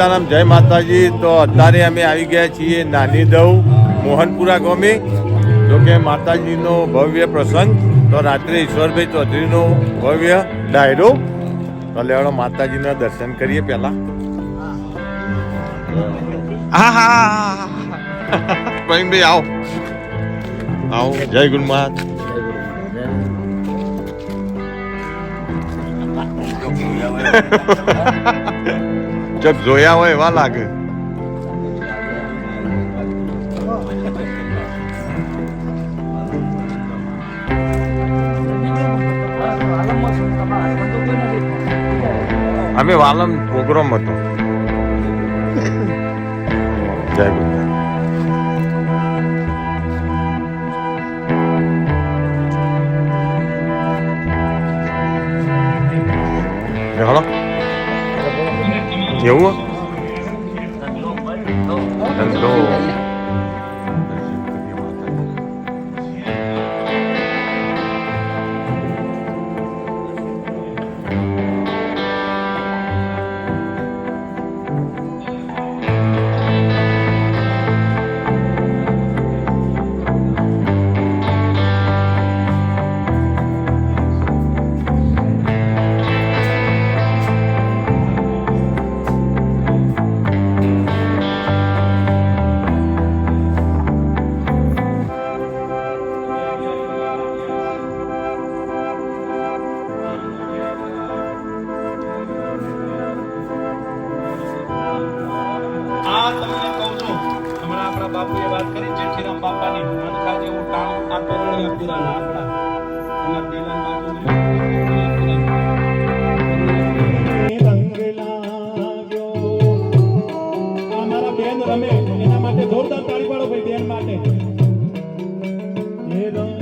સીતારામ જય માતાજી. તો અત્યારે અમે આવી ગયા છીએ નાની દવ મોહનપુરા ગામે. જો કે માતાજીનો ભવ્ય પ્રસંગ તો રાત્રે ઈશ્વરભાઈ ચૌધરીનો ભવ્ય ડાયરો. તો લેવાનો માતાજીના દર્શન કરીએ પહેલા. હા હા ભાઈ આવો. આવો. જય ગુરુમાત જગ જોયા હોય એવા લાગે. અમે વાલમ પ્રોગ્રામ હતો. જય એવું ધંધો આપણા બાપુએ વાત કરી, જેઠીરામ બાપાની મનખા જેવું ટાણું આ તોરણીયા પુરાણ આપણા અમારા બેન રમે એના માટે જોરદાર તાળી પાડો બેન માટે એ રંગ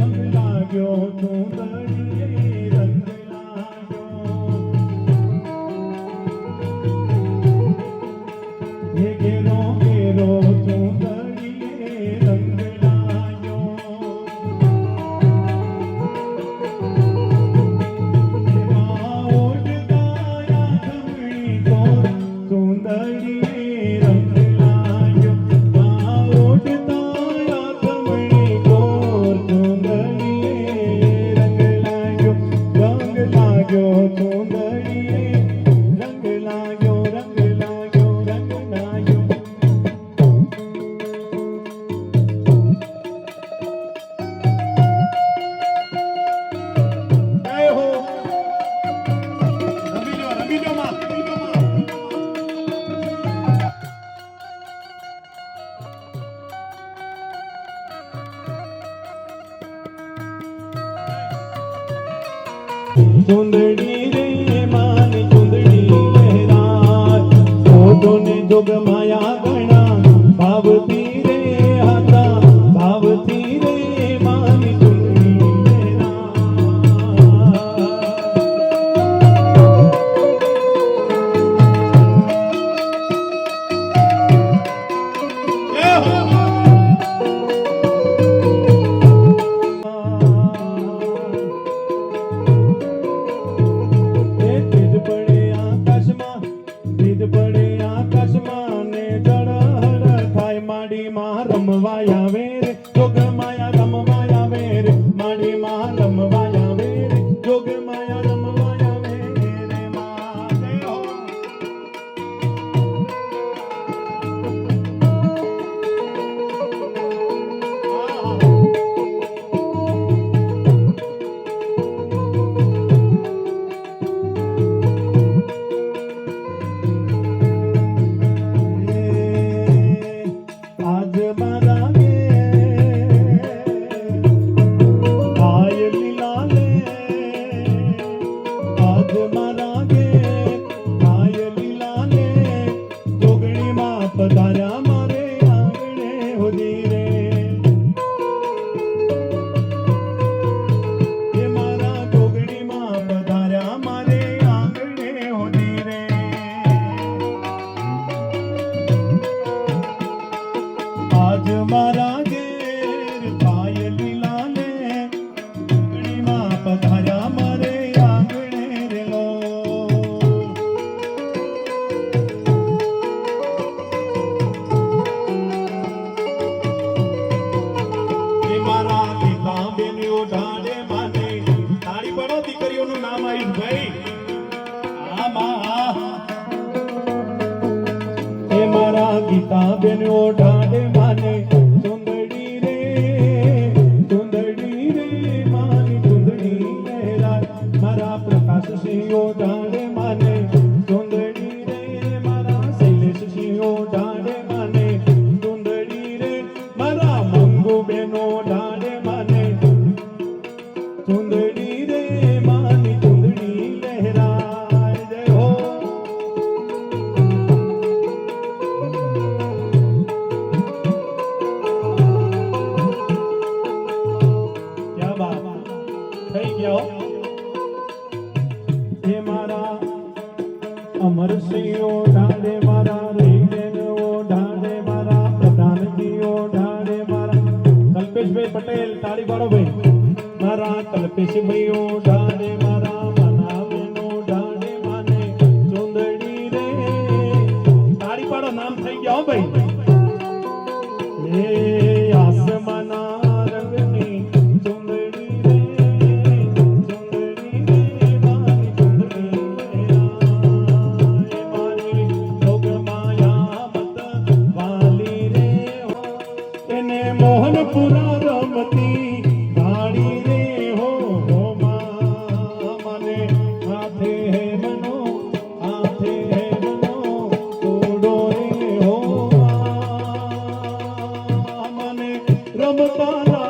vaya. બેન ઓઢાડે માને. ಕಮಪಾಲ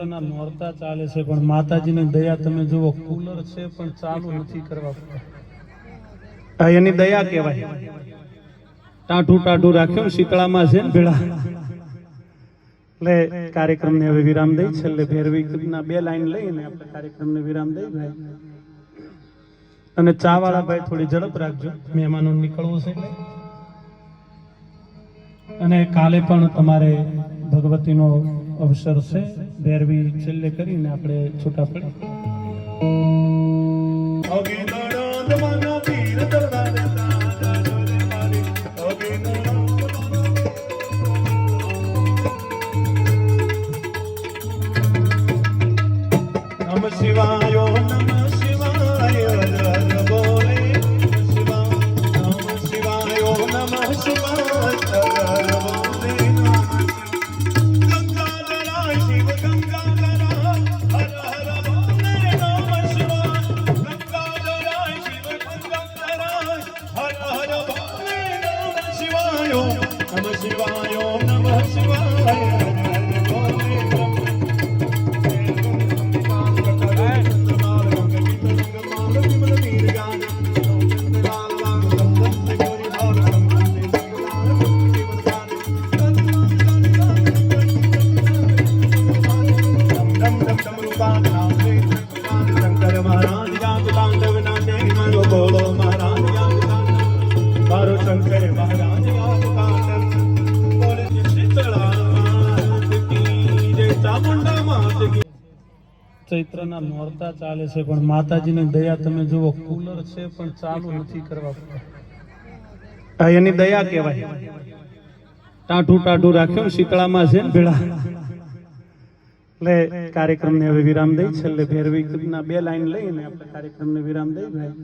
ચૈત્રના નોરતા ચાલે છે, પણ માતાજીની દયા તમે જુઓ કુલર છે, પણ ચાલુ નથી કરવા એની દયા કહેવાય. ટાઢું ટાઢું રાખ્યું, શીતળામાં છે ભેળા. એટલે કાર્યક્રમને હવે વિરામ દઈ, છેલ્લે ભેરવી ના બે લાઈન લઈને આપણે કાર્યક્રમને વિરામ દઈ, ભાઈ. અને ચા વાળા ભાઈ થોડી ઝડપ રાખજો. મહેમાનો નીકળવું છે અને કાલે પણ તમારે ભગવતીનો અવસર છે. ભેરવી છેલ્લે કરીને આપણે છૂટા પડી નોરતા ચાલે છે, પણ માતાજીની દયા તમે જુઓ કુલર છે, પણ ચાલુ નથી કરવા એની દયા કહેવાય. ટાઢું ટાઢું રાખ્યું, શીતળામાં છે ભેળા. એટલે કાર્યક્રમને હવે વિરામ દઈ, છેલ્લે ભેરવી ના બે લાઈન લઈને આપણે કાર્યક્રમને વિરામ દઈ, ભાઈ.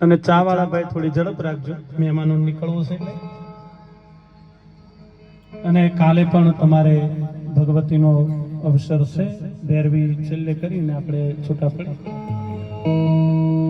અને ચા વાળા ભાઈ થોડી ઝડપ રાખજો. મહેમાનો નીકળવું છે અને કાલે પણ તમારે ભગવતીનો અવસર છે. ભેરવી છેલ્લે કરીને આપણે છૂટા પડી.